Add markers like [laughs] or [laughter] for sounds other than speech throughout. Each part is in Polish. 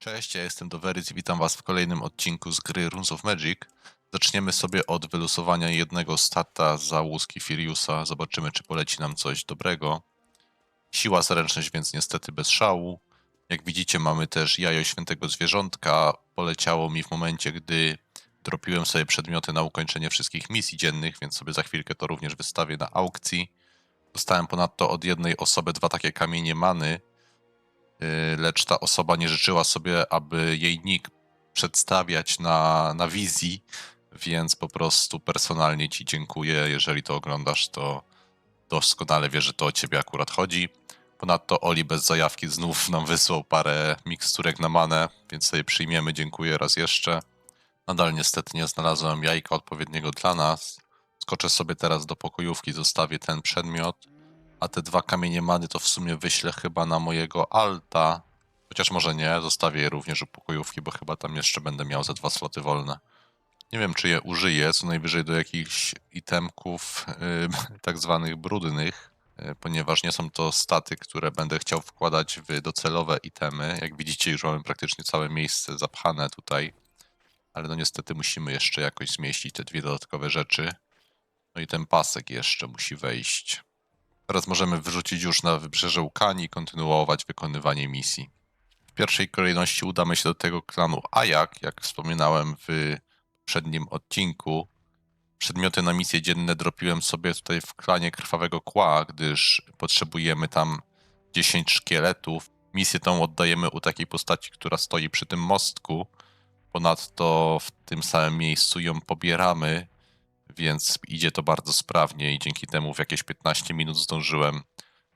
Cześć, ja jestem Doverys i witam was w kolejnym odcinku z gry Runes of Magic. Zaczniemy sobie od wylosowania jednego stata za łuski Firiusa. Zobaczymy, czy poleci nam coś dobrego. Siła, zręczność, więc niestety bez szału. Jak widzicie, mamy też jajo świętego zwierzątka. Poleciało mi w momencie, gdy dropiłem sobie przedmioty na ukończenie wszystkich misji dziennych, więc sobie za chwilkę to również wystawię na aukcji. Dostałem ponadto od jednej osoby dwa takie kamienie many, lecz ta osoba nie życzyła sobie, aby jej nick przedstawiać na, na wizji, więc po prostu personalnie Ci dziękuję. Jeżeli to oglądasz, to doskonale wiesz, że to o Ciebie akurat chodzi. Ponadto Oli bez zajawki znów nam wysłał parę miksturek na manę, więc sobie przyjmiemy. Dziękuję raz jeszcze. Nadal niestety nie znalazłem jajka odpowiedniego dla nas. Skoczę sobie teraz do pokojówki, zostawię ten przedmiot. A te dwa kamienie many to w sumie wyślę chyba na mojego alta. Chociaż może nie, zostawię je również u pokojówki, bo chyba tam jeszcze będę miał ze dwa sloty wolne. Nie wiem, czy je użyję, co najwyżej do jakichś itemków yy, [laughs] tak zwanych brudnych, yy, ponieważ nie są to staty, które będę chciał wkładać w docelowe itemy. Jak widzicie, już mamy praktycznie całe miejsce zapchane tutaj. Ale no niestety musimy jeszcze jakoś zmieścić te dwie dodatkowe rzeczy. No i ten pasek jeszcze musi wejść. Teraz możemy wyrzucić już na wybrzeże Łukani i kontynuować wykonywanie misji. W pierwszej kolejności udamy się do tego klanu Ajak, jak wspominałem w poprzednim odcinku. Przedmioty na misje dzienne dropiłem sobie tutaj w klanie Krwawego Kła, gdyż potrzebujemy tam 10 szkieletów. Misję tą oddajemy u takiej postaci, która stoi przy tym mostku. Ponadto w tym samym miejscu ją pobieramy, więc idzie to bardzo sprawnie i dzięki temu w jakieś 15 minut zdążyłem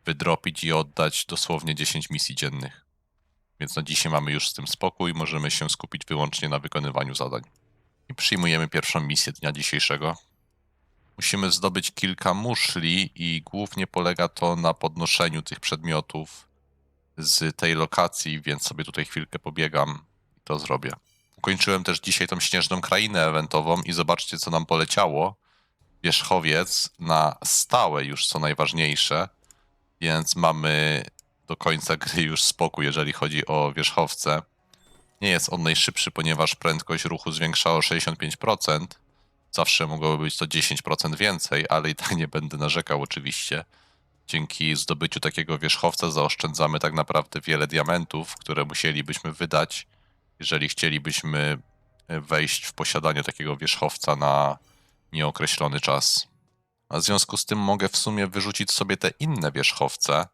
wydropić i oddać dosłownie 10 misji dziennych. Więc na dzisiaj mamy już z tym spokój, możemy się skupić wyłącznie na wykonywaniu zadań. I przyjmujemy pierwszą misję dnia dzisiejszego. Musimy zdobyć kilka muszli i głównie polega to na podnoszeniu tych przedmiotów z tej lokacji, więc sobie tutaj chwilkę pobiegam i to zrobię. Ukończyłem też dzisiaj tą śnieżną krainę eventową i zobaczcie, co nam poleciało. Wierzchowiec na stałe już, co najważniejsze, więc mamy do końca [laughs] gry już spokój, jeżeli chodzi o wierzchowce. Nie jest on najszybszy, ponieważ prędkość ruchu zwiększa o 65%. Zawsze mogłoby być to 10% więcej, ale i tak nie będę narzekał oczywiście. Dzięki zdobyciu takiego wierzchowca zaoszczędzamy tak naprawdę wiele diamentów, które musielibyśmy wydać jeżeli chcielibyśmy e, wejść w posiadanie takiego wierzchowca na nieokreślony czas. A w związku z tym mogę w sumie wyrzucić sobie te inne wierzchowce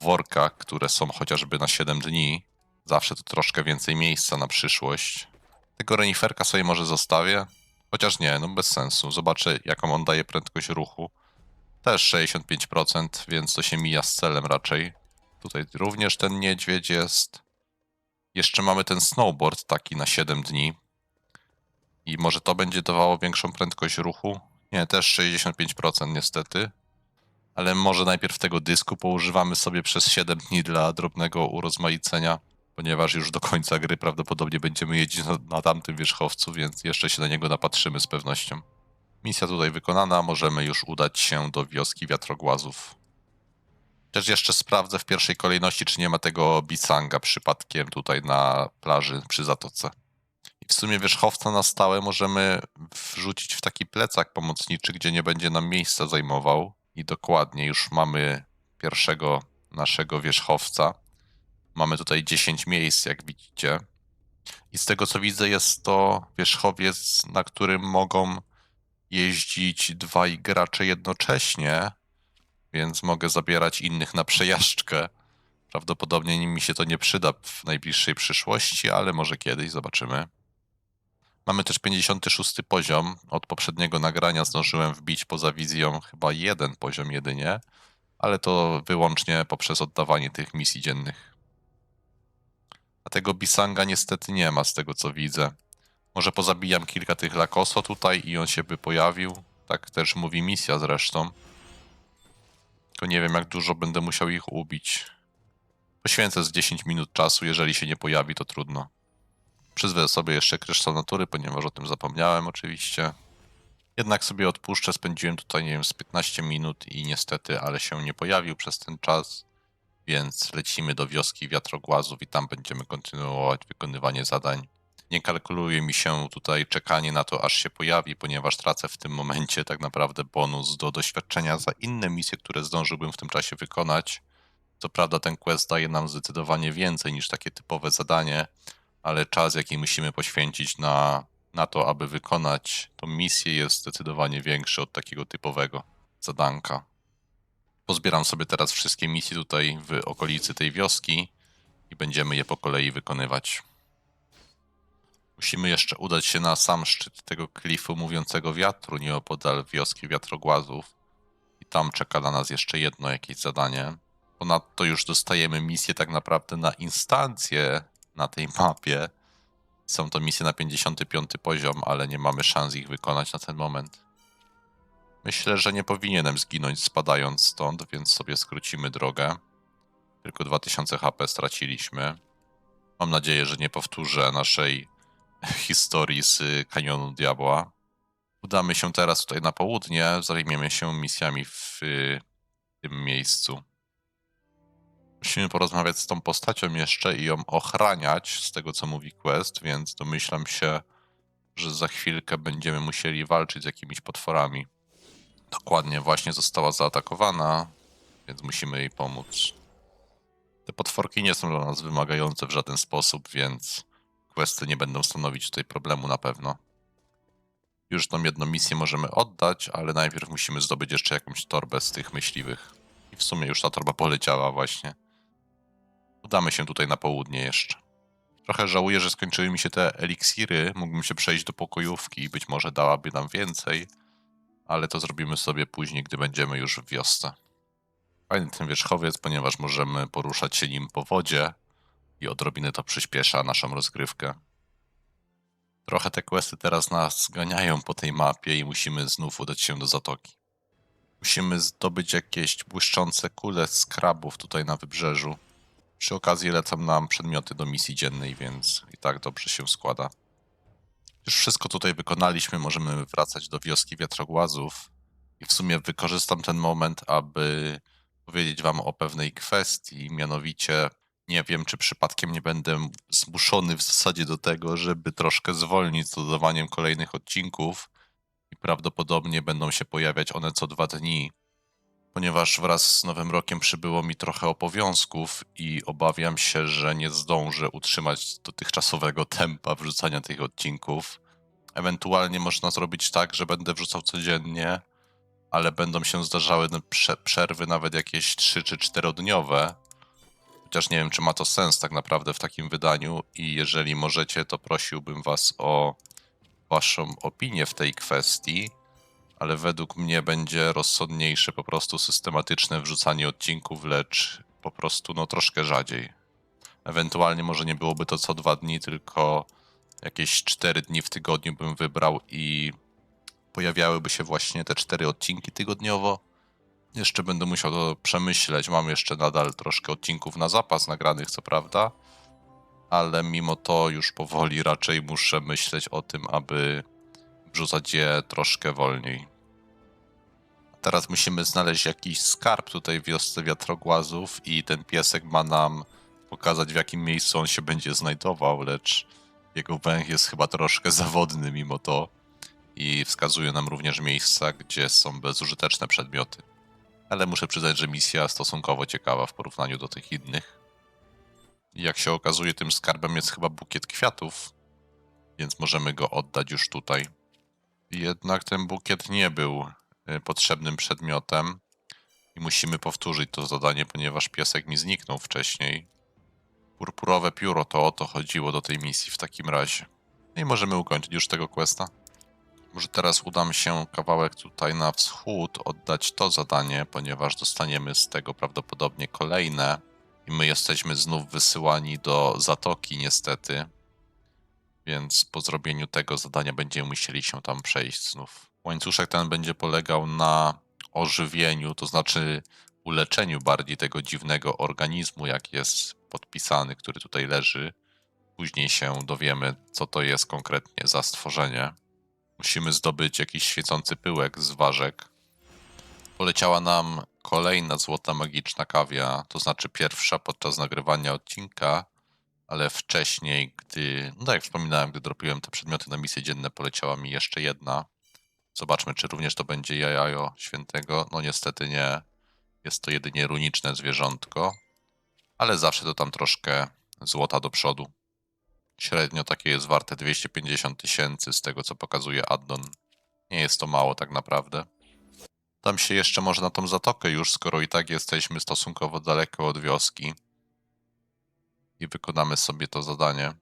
w workach, które są chociażby na 7 dni. Zawsze to troszkę więcej miejsca na przyszłość. Tego reniferka sobie może zostawię, chociaż nie, no bez sensu. Zobaczę, jaką on daje prędkość ruchu. Też 65%, więc to się mija z celem raczej. Tutaj również ten niedźwiedź jest. Jeszcze mamy ten snowboard taki na 7 dni. I może to będzie dawało większą prędkość ruchu? Nie, też 65% niestety. Ale może najpierw tego dysku poużywamy sobie przez 7 dni dla drobnego urozmaicenia, ponieważ już do końca gry prawdopodobnie będziemy jeździć na, na tamtym wierzchowcu, więc jeszcze się na niego napatrzymy z pewnością. Misja tutaj wykonana, możemy już udać się do wioski wiatrogłazów. Też jeszcze sprawdzę w pierwszej kolejności, czy nie ma tego Bisanga przypadkiem tutaj na plaży przy zatoce. I w sumie wierzchowca na stałe możemy wrzucić w taki plecak pomocniczy, gdzie nie będzie nam miejsca zajmował. I dokładnie już mamy pierwszego naszego wierzchowca. Mamy tutaj 10 miejsc, jak widzicie. I z tego co widzę, jest to wierzchowiec, na którym mogą jeździć dwaj gracze jednocześnie więc mogę zabierać innych na przejażdżkę. Prawdopodobnie mi się to nie przyda w najbliższej przyszłości, ale może kiedyś zobaczymy. Mamy też 56 poziom. Od poprzedniego nagrania zdążyłem wbić poza wizją chyba jeden poziom jedynie, ale to wyłącznie poprzez oddawanie tych misji dziennych. A tego Bisanga niestety nie ma z tego co widzę. Może pozabijam kilka tych Lakoso tutaj i on się by pojawił. Tak też mówi misja zresztą. Tylko nie wiem, jak dużo będę musiał ich ubić. Poświęcę z 10 minut czasu, jeżeli się nie pojawi, to trudno. Przyzwę sobie jeszcze kryształ natury, ponieważ o tym zapomniałem oczywiście. Jednak sobie odpuszczę, spędziłem tutaj, nie wiem, z 15 minut i niestety, ale się nie pojawił przez ten czas. więc lecimy do wioski wiatrogłazów i tam będziemy kontynuować wykonywanie zadań. Nie kalkuluje mi się tutaj czekanie na to, aż się pojawi, ponieważ tracę w tym momencie tak naprawdę bonus do doświadczenia za inne misje, które zdążyłbym w tym czasie wykonać. Co prawda ten quest daje nam zdecydowanie więcej niż takie typowe zadanie, ale czas, jaki musimy poświęcić na, na to, aby wykonać tą misję, jest zdecydowanie większy od takiego typowego zadanka. Pozbieram sobie teraz wszystkie misje tutaj w okolicy tej wioski i będziemy je po kolei wykonywać. Musimy jeszcze udać się na sam szczyt tego klifu mówiącego wiatru, nieopodal wioski wiatrogłazów. I tam czeka na nas jeszcze jedno jakieś zadanie. Ponadto już dostajemy misje tak naprawdę na instancje na tej mapie. Są to misje na 55 poziom, ale nie mamy szans ich wykonać na ten moment. Myślę, że nie powinienem zginąć spadając stąd, więc sobie skrócimy drogę. Tylko 2000 HP straciliśmy. Mam nadzieję, że nie powtórzę naszej historii z kanionu diabła. Udamy się teraz tutaj na południe, zajmiemy się misjami w tym miejscu. Musimy porozmawiać z tą postacią jeszcze i ją ochraniać z tego, co mówi quest, więc domyślam się, że za chwilkę będziemy musieli walczyć z jakimiś potworami. Dokładnie, właśnie została zaatakowana, więc musimy jej pomóc. Te potworki nie są dla nas wymagające w żaden sposób, więc questy nie będą stanowić tutaj problemu na pewno. Już tą jedną misję możemy oddać, ale najpierw musimy zdobyć jeszcze jakąś torbę z tych myśliwych. I w sumie już ta torba poleciała właśnie. Udamy się tutaj na południe jeszcze. Trochę żałuję, że skończyły mi się te eliksiry. Mógłbym się przejść do pokojówki i być może dałaby nam więcej, ale to zrobimy sobie później, gdy będziemy już w wiosce. Fajny ten wierzchowiec, ponieważ możemy poruszać się nim po wodzie i odrobinę to przyspiesza naszą rozgrywkę. Trochę te questy teraz nas ganiają po tej mapie i musimy znów udać się do zatoki. Musimy zdobyć jakieś błyszczące kule z krabów tutaj na wybrzeżu. Przy okazji lecą nam przedmioty do misji dziennej, więc i tak dobrze się składa. Już wszystko tutaj wykonaliśmy, możemy wracać do wioski wiatrogłazów i w sumie wykorzystam ten moment, aby powiedzieć wam o pewnej kwestii, mianowicie nie wiem, czy przypadkiem nie będę zmuszony w zasadzie do tego, żeby troszkę zwolnić z dodawaniem kolejnych odcinków i prawdopodobnie będą się pojawiać one co dwa dni, ponieważ wraz z Nowym Rokiem przybyło mi trochę obowiązków i obawiam się, że nie zdążę utrzymać dotychczasowego tempa wrzucania tych odcinków. Ewentualnie można zrobić tak, że będę wrzucał codziennie, ale będą się zdarzały prze- przerwy nawet jakieś 3 czy 4-dniowe. Chociaż nie wiem, czy ma to sens tak naprawdę w takim wydaniu i jeżeli możecie, to prosiłbym was o waszą opinię w tej kwestii, ale według mnie będzie rozsądniejsze po prostu systematyczne wrzucanie odcinków, lecz po prostu no troszkę rzadziej. Ewentualnie może nie byłoby to co dwa dni, tylko jakieś cztery dni w tygodniu bym wybrał i pojawiałyby się właśnie te cztery odcinki tygodniowo. Jeszcze będę musiał to przemyśleć. Mam jeszcze nadal troszkę odcinków na zapas nagranych, co prawda, ale mimo to już powoli raczej muszę myśleć o tym, aby wrzucać je troszkę wolniej. Teraz musimy znaleźć jakiś skarb tutaj w wiosce wiatrogłazów i ten piesek ma nam pokazać w jakim miejscu on się będzie znajdował, lecz jego węch jest chyba troszkę zawodny mimo to i wskazuje nam również miejsca, gdzie są bezużyteczne przedmioty. Ale muszę przyznać, że misja stosunkowo ciekawa w porównaniu do tych innych. Jak się okazuje, tym skarbem jest chyba bukiet kwiatów, więc możemy go oddać już tutaj. Jednak ten bukiet nie był y, potrzebnym przedmiotem i musimy powtórzyć to zadanie, ponieważ piesek mi zniknął wcześniej. Purpurowe pióro to o to chodziło do tej misji w takim razie. No I możemy ukończyć już tego questa. Może teraz udam się kawałek tutaj na wschód, oddać to zadanie, ponieważ dostaniemy z tego prawdopodobnie kolejne. I my jesteśmy znów wysyłani do zatoki, niestety. Więc po zrobieniu tego zadania będziemy musieli się tam przejść znów. Łańcuszek ten będzie polegał na ożywieniu, to znaczy uleczeniu bardziej tego dziwnego organizmu, jak jest podpisany, który tutaj leży. Później się dowiemy, co to jest konkretnie za stworzenie. Musimy zdobyć jakiś świecący pyłek z ważek. Poleciała nam kolejna złota magiczna kawia, to znaczy pierwsza podczas nagrywania odcinka, ale wcześniej, gdy, no tak jak wspominałem, gdy dropiłem te przedmioty na misje dzienne, poleciała mi jeszcze jedna. Zobaczmy, czy również to będzie jajo świętego. No niestety nie. Jest to jedynie runiczne zwierzątko, ale zawsze to tam troszkę złota do przodu. Średnio takie jest warte 250 tysięcy z tego, co pokazuje addon. Nie jest to mało tak naprawdę. Tam się jeszcze może na tą zatokę już, skoro i tak jesteśmy stosunkowo daleko od wioski. I wykonamy sobie to zadanie.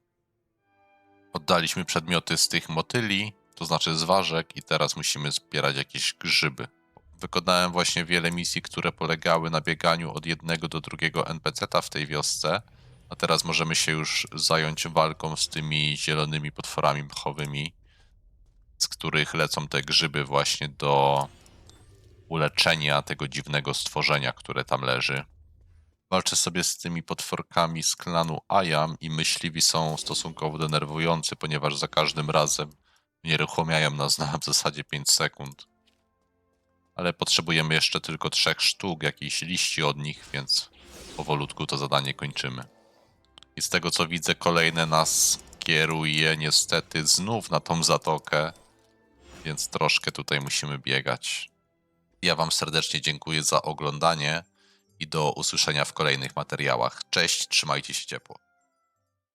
Oddaliśmy przedmioty z tych motyli, to znaczy z ważek, i teraz musimy zbierać jakieś grzyby. Wykonałem właśnie wiele misji, które polegały na bieganiu od jednego do drugiego NPC-ta w tej wiosce, a teraz możemy się już zająć walką z tymi zielonymi potworami mchowymi, z których lecą te grzyby właśnie do uleczenia tego dziwnego stworzenia, które tam leży. Walczę sobie z tymi potworkami z klanu Ayam i myśliwi są stosunkowo denerwujący, ponieważ za każdym razem nieruchomiają nas na w zasadzie 5 sekund. Ale potrzebujemy jeszcze tylko trzech sztuk, jakichś liści od nich, więc powolutku to zadanie kończymy. I z tego co widzę, kolejne nas kieruje niestety znów na tą zatokę, więc troszkę tutaj musimy biegać. Ja Wam serdecznie dziękuję za oglądanie i do usłyszenia w kolejnych materiałach. Cześć, trzymajcie się ciepło.